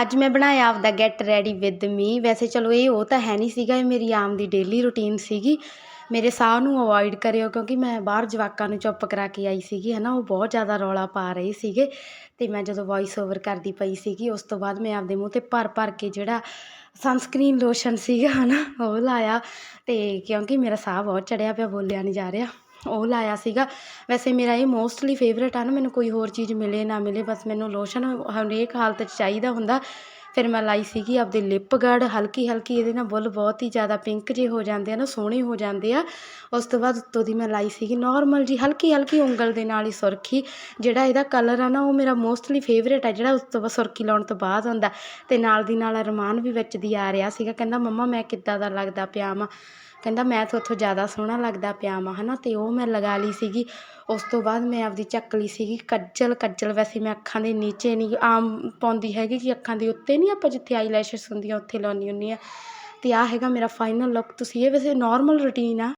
ਅੱਜ ਮੈਂ ਬਣਾਇਆ ਆਪਦਾ ਗੈਟ ਰੈਡੀ ਵਿਦ ਮੀ ਵੈਸੇ ਚਲੋ ਇਹ ਉਹ ਤਾਂ ਹੈ ਨਹੀਂ ਸੀਗਾ, ਇਹ ਮੇਰੀ ਆਮ ਦੀ ਡੇਲੀ ਰੂਟੀਨ ਸੀਗੀ। ਮੇਰੇ ਸਾਹ ਨੂੰ ਅਵੋਇਡ ਕਰਿਓ ਕਿਉਂਕਿ ਮੈਂ ਬਾਹਰ ਜਵਾਕਾਂ ਨੂੰ ਚੁੱਪ ਕਰਾ ਕੇ ਆਈ ਸੀਗੀ ਹੈ ਨਾ ਉਹ ਬਹੁਤ ਜ਼ਿਆਦਾ ਰੌਲਾ ਪਾ ਰਹੇ ਸੀਗੇ। ਅਤੇ ਮੈਂ ਜਦੋਂ ਵੋਇਸ ਓਵਰ ਕਰਦੀ ਪਈ ਸੀਗੀ, ਉਸ ਤੋਂ ਬਾਅਦ ਮੈਂ ਆਪਦੇ ਮੂੰਹ 'ਤੇ ਭਰ ਭਰ ਕੇ ਜਿਹੜਾ ਸਨਸਕ੍ਰੀਨ ਲੋਸ਼ਨ ਸੀਗਾ ਹੈ ਨਾ ਉਹ ਲਾਇਆ। ਅਤੇ ਕਿਉਂਕਿ ਮੇਰਾ ਸਾਹ ਬਹੁਤ ਚੜਿਆ ਪਿਆ, ਬੋਲਿਆ ਨਹੀਂ ਜਾ ਰਿਹਾ। ਉਹ ਲਾਇਆ ਸੀਗਾ। ਵੈਸੇ ਮੇਰਾ ਇਹ ਮੋਸਟਲੀ ਫੇਵਰੇਟ ਆ ਨਾ, ਮੈਨੂੰ ਕੋਈ ਹੋਰ ਚੀਜ਼ ਮਿਲੇ ਨਾ ਮਿਲੇ, ਬਸ ਮੈਨੂੰ ਲੋਸ਼ਨ ਹਰੇਕ ਹਾਲਤ 'ਚ ਚਾਹੀਦਾ ਹੁੰਦਾ। ਫਿਰ ਮੈਂ ਲਾਈ ਸੀਗੀ ਆਪਦੇ ਲਿਪ ਗਾਰਡ ਹਲਕੀ ਹਲਕੀ ਇਹਦੇ ਨਾਲ ਬੁੱਲ ਬਹੁਤ ਹੀ ਜ਼ਿਆਦਾ ਪਿੰਕ ਜਿਹੇ ਹੋ ਜਾਂਦੇ ਆ ਨਾ, ਸੋਹਣੇ ਹੋ ਜਾਂਦੇ ਆ। ਉਸ ਤੋਂ ਬਾਅਦ ਉੱਤੋਂ ਦੀ ਮੈਂ ਲਾਈ ਸੀਗੀ ਨਾਰਮਲ ਜੀ ਹਲਕੀ ਹਲਕੀ ਉਂਗਲ ਦੇ ਨਾਲ ਹੀ ਸੁਰਖੀ। ਜਿਹੜਾ ਇਹਦਾ ਕਲਰ ਆ ਨਾ, ਉਹ ਮੇਰਾ ਮੋਸਟਲੀ ਫੇਵਰੇਟ ਆ, ਜਿਹੜਾ ਉਸ ਤੋਂ ਬਾਅਦ ਸੁਰਖੀ ਲਾਉਣ ਤੋਂ ਬਾਅਦ ਹੁੰਦਾ ਅਤੇ ਨਾਲ ਦੀ ਨਾਲ ਅਰਮਾਨ ਵੀ ਵਿੱਚ ਦੀ ਆ ਰਿਹਾ ਸੀਗਾ, ਕਹਿੰਦਾ, ਮੰਮਾ, ਮੈਂ ਕਿੱਦਾਂ ਦਾ ਲੱਗਦਾ ਪਿਆ ਵਾਂ? ਕਹਿੰਦਾ ਮੈਂ ਤਾਂ ਉੱਥੋਂ ਜ਼ਿਆਦਾ ਸੋਹਣਾ ਲੱਗਦਾ ਪਿਆ ਵਾਂ ਹੈ ਨਾ ਅਤੇ ਉਹ ਮੈਂ ਲਗਾ ਲਈ ਸੀਗੀ। ਉਸ ਤੋਂ ਬਾਅਦ ਮੈਂ ਆਪਦੀ ਚੱਕ ਲਈ ਸੀਗੀ ਕੱਜਲ ਕੱਜਲ ਵੈਸੇ ਮੈਂ ਅੱਖਾਂ ਦੇ ਨੀਚੇ ਨਹੀਂ ਆਮ ਪਾਉਂਦੀ ਹੈਗੀ ਕਿ ਅੱਖਾਂ ਦੇ ਉੱਤੇ ਨਹੀਂ ਆਪਾਂ ਜਿੱਥੇ ਆਈਲੈਸ਼ਸ ਹੁੰਦੀਆਂ ਉੱਥੇ ਲਾਉਂਦੀ ਹੁੰਦੀ ਹਾਂ। ਅਤੇ ਆਹ ਹੈਗਾ ਮੇਰਾ ਫਾਈਨਲ ਲੁੱਕ ਤੁਸੀਂ ਇਹ ਵੈਸੇ ਨੋਰਮਲ ਰੂਟੀਨ ਆ।